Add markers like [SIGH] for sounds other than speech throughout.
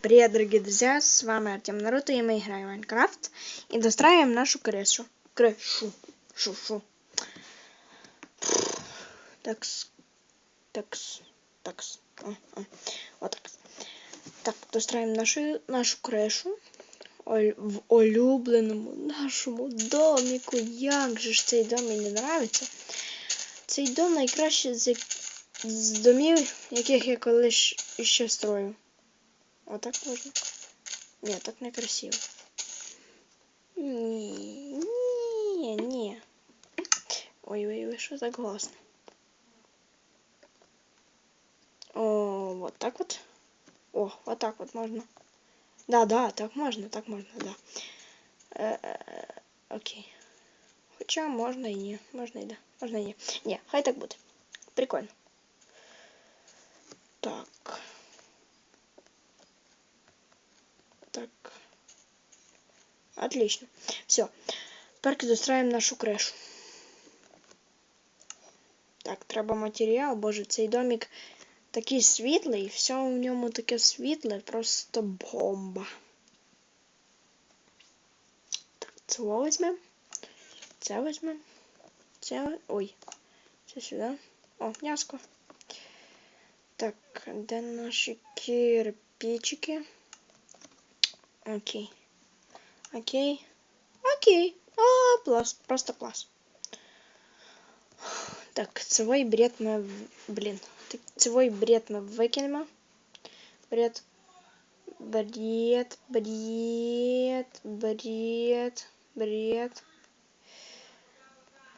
Привет, дорогие друзья, с вами Артем Наруто, и мы играем в Майнкрафт и достраиваем нашу крышу. Крышу. Шу, шу. Такс. Такс. Такс. А, а. Вот так. Так, достраиваем нашу, нашу крышу. Оль- в улюбленому нашому доміку. Як же ж цей дом мені нравиться. Цей дом найкращий з, з домів, яких я колись ще строю. Отак можна? Ні, так не красиво. Ні, ні, ні. Ой-ой-ой, що так голосно? О, вот так вот. О, вот так вот можно. Да, да, так можно, так можно, да. Е, е, окей. Хоча можна і ні. Можна і да. Можна і ні. Ні, хай так буде. Прикольно. Так. Так. Отлично. Все. Тепер достраємо нашу кришу. Так, треба матеріал. Боже, цей домик такий світлий, все в ньому таке світле, просто бомба. Так, це візьмемо. Це візьмемо. Це. Ой. Це сюди. О, м'яско. Так, де наші кирпичики? Окей. Окей. Окей. А, плас. Просто класс. Так, цевой бред мы... Блин. Так, цевой бред мы выкинем. Бред. Бред. Бред. Бред. Бред.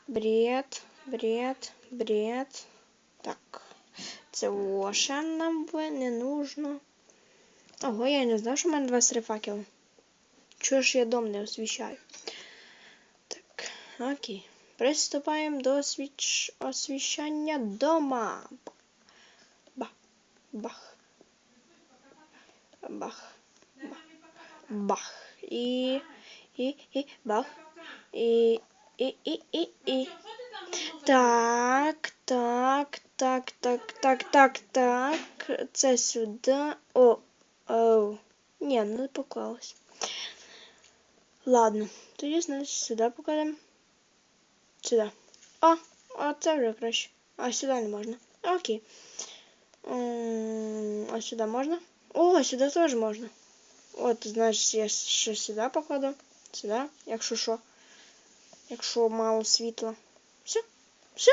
Бред. Бред. Бред. Так. Цього ще нам не нужно. Ого, я не знав, що в мене 23 факели. Чого ж я дом не освіщаю? Так, окей. Приступаємо до освіч... освіщання дома. Бах. Бах. Бах. Бах. Бах. І. І. І. Бах. І. І. І. І. І. Так, так, так, так, так, так, так. Це сюди. О, оу. Ні, не поклалось. Ладно, тоді, значить, сюди покладемо. Сюди. О, а це вже краще. А сюди не можна. Окей. А сюди можна? О, сюди теж можна. От, значить, я ще сюди покладу. Сюди, якщо що. Якщо мало світла. Все. Все.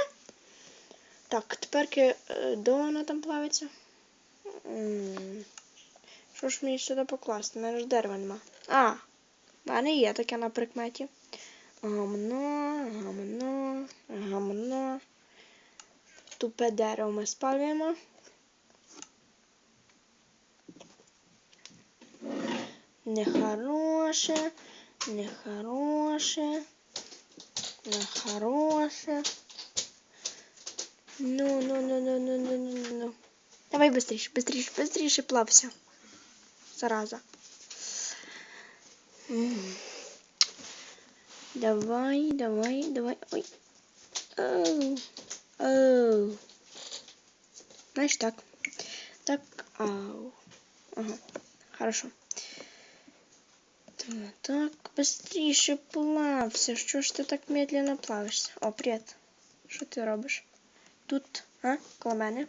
Так, тепер е, де вона там плавиться? Що ж мені сюди покласти? У мене ж дерева нема. А, у мене є таке на прикметі. Гамно, гамно, гамно. Тупе дерево ми спалюємо. Нехороше, нехороше, нехороше. Ну, ну, ну, ну, ну, ну, ну, ну. Давай быстрее, быстрее, быстрее плався. Зараза. Давай, давай, давай. Ой. Оу. Оу. Знаешь, так. Так. Ау. Ага. Хорошо. Так, быстрее плався. Що ж ти так медленно плаваєшся? О, привіт. Що ти робиш? Тут, а? Коло мене.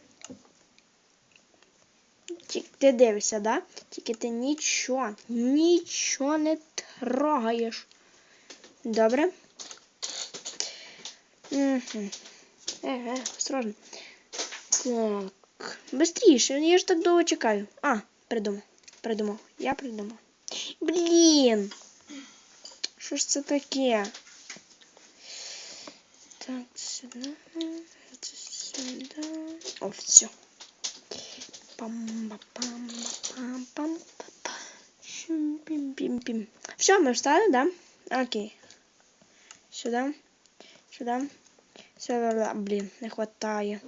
Ти дивишся, да? Тільки ти нічого, нічого не трогаєш. Добре? Угу. Е, е, осторожно. Так. Быстріше, я ж так довго чекаю. А, придумав. Придумав. Я придумав. Блін. Що ж це таке? Так, сюди. Це сюди. О, все. Все, мы встали, да? Окей. Сюда. Сюда. Сюда, блин, не хватає.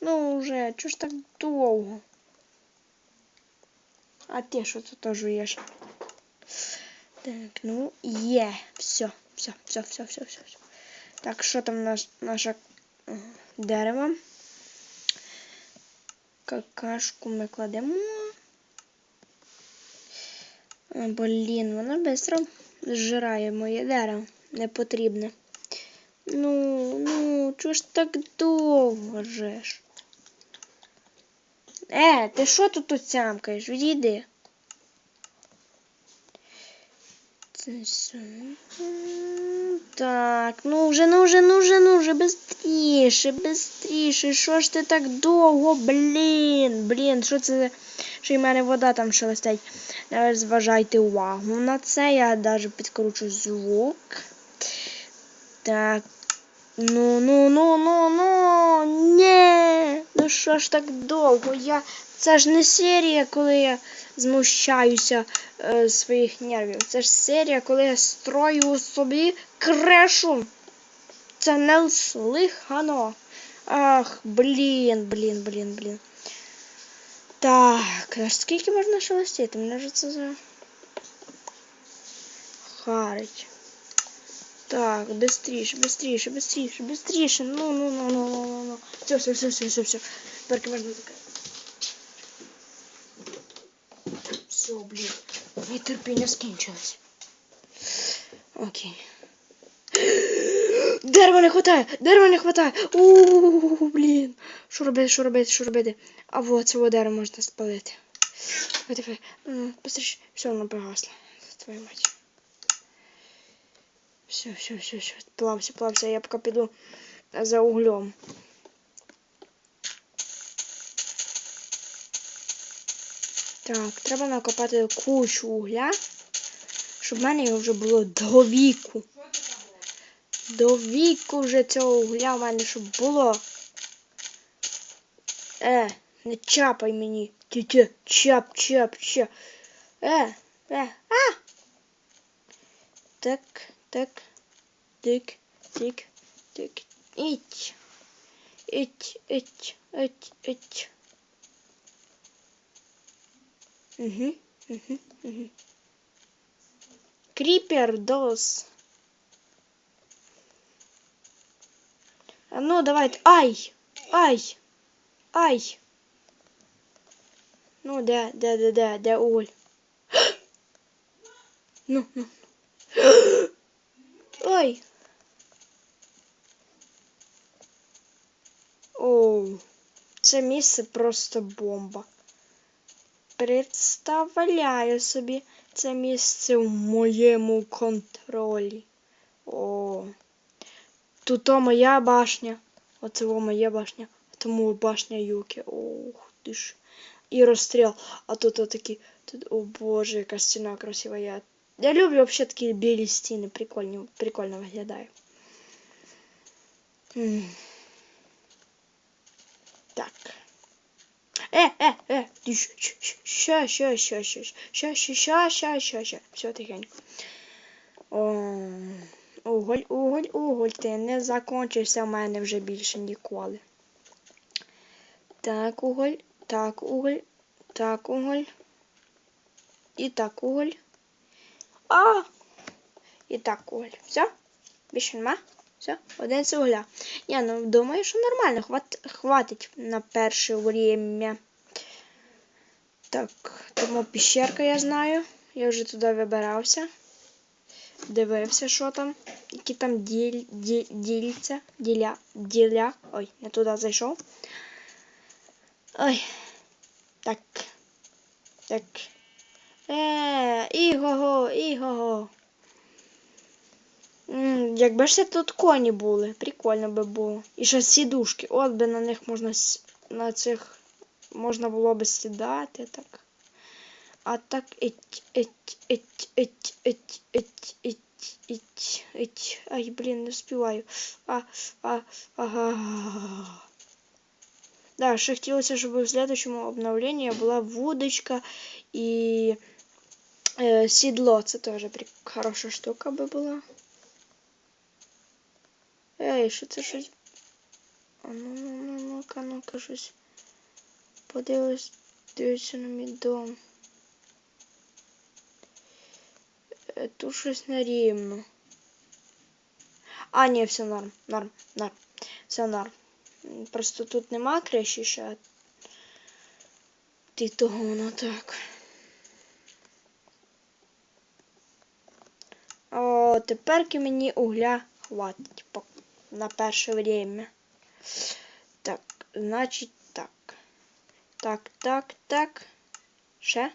Ну уже, чого ж так довго? А ти що тут теж жуєш? Так, ну, є. Все, все, все, все, все, все. все. Так, що там наш, наше е, дерево? Какашку ми кладемо. Блін, воно швидко зжирає моє дерево. Непотрібне. Ну, ну, чого ж так довго жеш? Е, ти що тут оцямкаєш? Відійди. Це все. М, Так, ну вже, ну вже, ну вже, ну вже, бистріше, бистріше. Що ж ти так довго, блін, блін, що це? Що й в мене вода там шелестить. Е, Зважайте увагу на це. Я навіть підкручу звук. Так. Ну, ну, ну, ну, ну, ні. Ну що ж так довго? Я... Це ж не серія, коли я змущаюся е, своїх нервів. Це ж серія, коли я строю собі крешу. Це не слихано. Ах, блін, блін, блін, блін. Так, а скільки можна шелестіти? Мене вже це за. Харить. Так, быстріше, быстріше, быстріше, быстріше. Ну, ну, ну, ну, ну, ну, ну. Все, все, все, все, все, все. Тепер можна закрити. Все, блін. Мені терпіння скінчилось. Окей. [GASPS] Дерева не хватає! Дерева не хватає! У, блін. Що робити, що робити, що робити? А вот цього дерева можна спалити. Давай. Ну. Все, воно погасло. Твою мать. Все, все, все, все. Плався, плався. Я поки піду за углем. Так, треба накопати кучу угля, щоб в мене його вже було до віку. До віку вже цього угля в мене щоб було. Е, не чапай мені. Тітя, чап, чап, чап. Е, е, а! Так, так. Тик, тик, тик. Іть. Іть, іть, іть, іть. Угу, угу, угу. Крипер дос. А ну, давайте. Ай! Ай! Ай! Ну, де, де, де, де, де уголь? [GASPS] Ну, ну. [GASPS] Ой! Оу, це місце просто бомба. Представляю собі це місце в моєму контролі. О. Тут моя башня. Оце моя башня. Тому башня Юки. Ох ти ж. І розстріл. А тут отакі. Тут, о боже, яка стіна красива. Я, я люблю взагалі такі білі стіни. Прикольні, прикольно виглядає. Так. Е, е, е, щ- щ- ща, ща, ща, ща, ща, ща, ща, ща, ща, ща, все тихенько. Уголь, уголь, уголь, ти не закончишся в мене вже більше ніколи. Так, уголь, так, уголь, так, уголь. І так, уголь. А! І так, уголь. Все? Більше нема? Все, один з. Я ну, думаю, що нормально, хват, хватить на перше время. Так, тому піщерка я знаю. Я вже туди вибирався. Дивився, що там. Які там діль, діль, дільця, діля, діля. Ой, не туди зайшов. Ой. Так. Так. Е, іго-го. Якби ж тут коні були, прикольно би було. І ще сідушки. От би на них можна на цих можна було би сідати так. А так ить, ить, ить, ить, ить, ить, ить, ить, ить. Ай, блін, не співаю. А, а, ага. Да, ще хотілося, щоб в следующому обновленні була вудочка і е, сідло. Це теж хороша штука би була. Ей, що це щось? А ну ну ну ну-ка, ну-ка щось. Подивись, дивиться на мій дом. Тут щось нерівно. А, ні, все норм, норм, норм. Все норм. Просто тут нема криші ще. Ти того воно так. О, тепер мені угля хватить на перше время. Так, значить так. Так, так, так. Ще.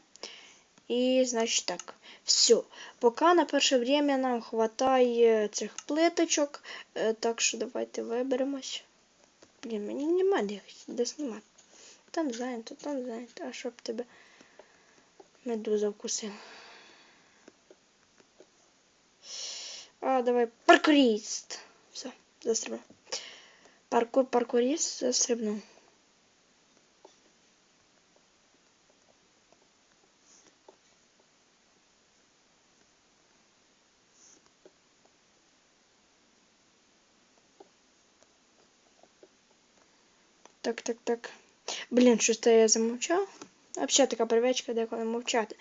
І, значить так. Все. Поки на перше время нам хватає цих плиточок. Е, Так що давайте виберемось. Блін, мені нема де, де знімати. Там зайнято, там зайнято. А щоб тебе медуза вкусила. А, давай, паркуріст. Все, застрибнув. Паркур, паркуріст застрибнув. Так, так, так. Блін, щось то я замовчав. Взагалі така привичка деколи мовчати.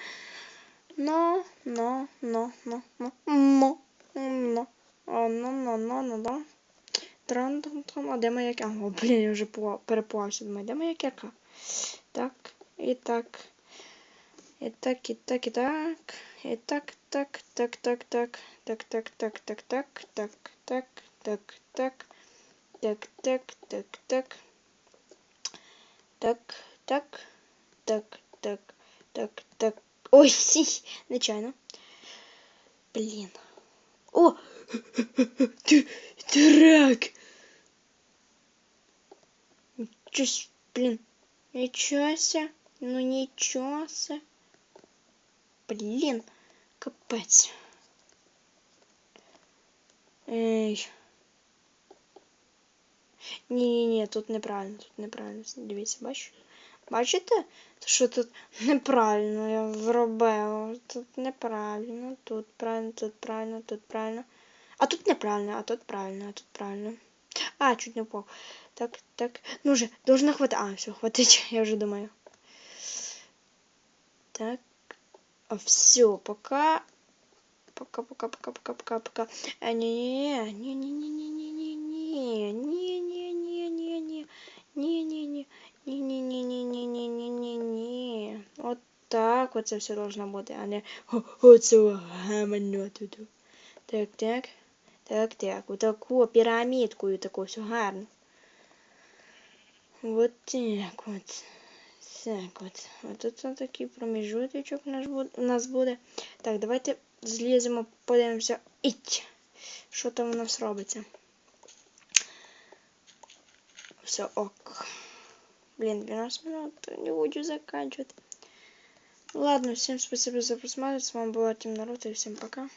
Но, но, но, но, но, но, но. О, ну, ну, ну, ну, ну. Тран. А де моя? О, блін, я вже пла- переплався. Думаю, де моя кірка? Так, і так. І так, і так, і так. І так, так, так, так, так. Так, так, так, так, так, так, так, так, так. Так, так, так, так. Так, так, так, так, так, так. Ой, сі, нечайно. Блін. О! Ти, Чось, блін. Нічого ся. Ну нічого ся. Блін. Капець. Ей. Ні-ні-ні, тут неправильно, тут неправильно. Дивіться, бачите? Бачите, що тут неправильно я зробила? Тут неправильно, тут правильно, тут правильно, тут правильно. А тут неправильно, а тут правильно, а тут правильно. А, чуть не упал. Так, так. Ну же, должно хватить. А, все, хватить, я уже думаю. Так. А все, пока. Пока, пока, пока, пока, пока, пока. А, не, не, не, не, не, не, не, не, не, не, не, не, не, не, не, не. Ні-ні-ні-ні-ні-ні-ні-ні. От так оце все должно бути, а не оце гамно тут. Так, так. Так, так. Отаку пірамідкою таку все гарно. Вот так от. Так от. А тут ось такий проміжуточок у нас буде- у нас буде. Так, давайте зліземо, подивимося. Іть. Що там у нас робиться? Все ок. Блин, 12 минут, не буду заканчивать. Ладно, всем спасибо за просмотр. С вами была Тим Наруто и всем пока.